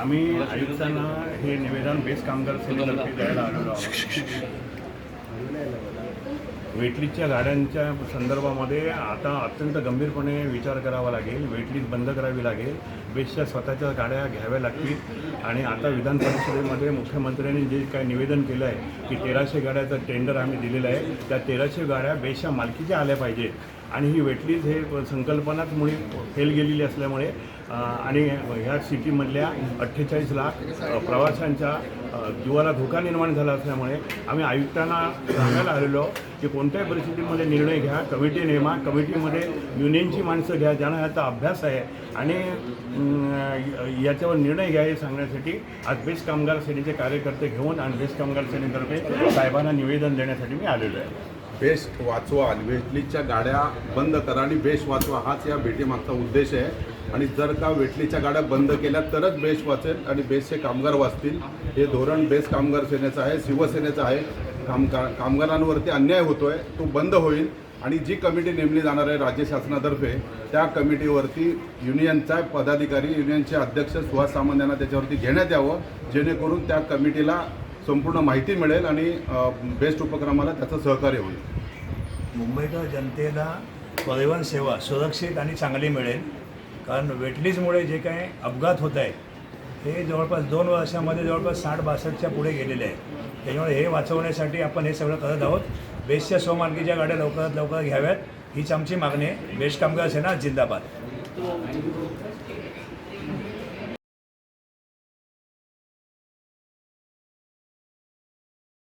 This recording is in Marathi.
आम्ही आयुक्तांना हे निवेदन बेस्ट कामगार द्यायला आलेलो आहोत. वेटलिस्टच्या गाड्यांच्या संदर्भामध्ये आता अत्यंत गंभीरपणे विचार करावा लागेल. वेटलिस्ट बंद करावी लागेल. बेस्टच्या स्वतःच्या गाड्या घ्याव्या लागतील. आणि आता विधान परिषदेमध्ये मुख्यमंत्र्यांनी जे काय निवेदन केलं आहे की तेराशे गाड्याचं टेंडर आम्ही दिलेलं आहे. त्या तेराशे गाड्या बेस्टच्या मालकीच्या आल्या पाहिजेत. आणि ही वेटलीज हे संकल्पनाच मुळे फेल गेलेली असल्यामुळे आणि ह्या सिटीमधल्या अठ्ठेचाळीस लाख प्रवाशांच्या जीवाला धोका निर्माण झाला असल्यामुळे आम्ही आयुक्तांना सांगायला आलेलो की कोणत्याही परिस्थितीमध्ये निर्णय घ्या कमिटी नेमा कमिटीमध्ये युनियनची माणसं घ्या ज्यांना याचा अभ्यास आहे. आणि याच्यावर निर्णय घ्या हे सांगण्यासाठी आज बेस्ट कामगार सेनेचे कार्यकर्ते घेऊन आणि बेस्ट कामगार सेनेतर्फे साहेबांना निवेदन देण्यासाठी मी आलेलो आहे. बेस्ट वाचवा आणि वेटलीच्या गाड्या बंद करा आणि बेस्ट वाचवा. हाच या भेटीमागचा उद्देश आहे. आणि जर का वेटलीच्या गाड्या बंद केल्या तरच बेस्ट वाचेल आणि बेस्टचे कामगार वाचतील. हे धोरण बेस्ट कामगार सेनेचं आहे शिवसेनेचं आहे. काम कामगारांवरती अन्याय होतो आहे तो बंद होईल. आणि जी कमिटी नेमली जाणार आहे राज्य शासनातर्फे त्या कमिटीवरती युनियनचा पदाधिकारी युनियनचे अध्यक्ष सुहास सामंत यांना त्याच्यावरती घेण्यात यावं. जेणेकरून त्या कमिटीला संपूर्ण माहिती मिळेल आणि बेस्ट उपक्रमाला त्याचं सहकार्य होईल. मुंबईकर जनतेला परिवहन सेवा सुरक्षित आणि चांगली मिळेल. कारण वेटलीजमुळे जे काही अपघात होत आहे हे जवळपास दोन वर्षामध्ये जवळपास साठ बासष्टच्या पुढे गेलेले आहे त्याच्यामुळे हे वाचवण्यासाठी आपण हे सगळं करत आहोत. बेस्टच्या सोमार्गीच्या गाड्या लवकरात लवकर घ्याव्यात हीच आमची मागणी आहे. बेस्ट कामगार सेना जिंदाबाद.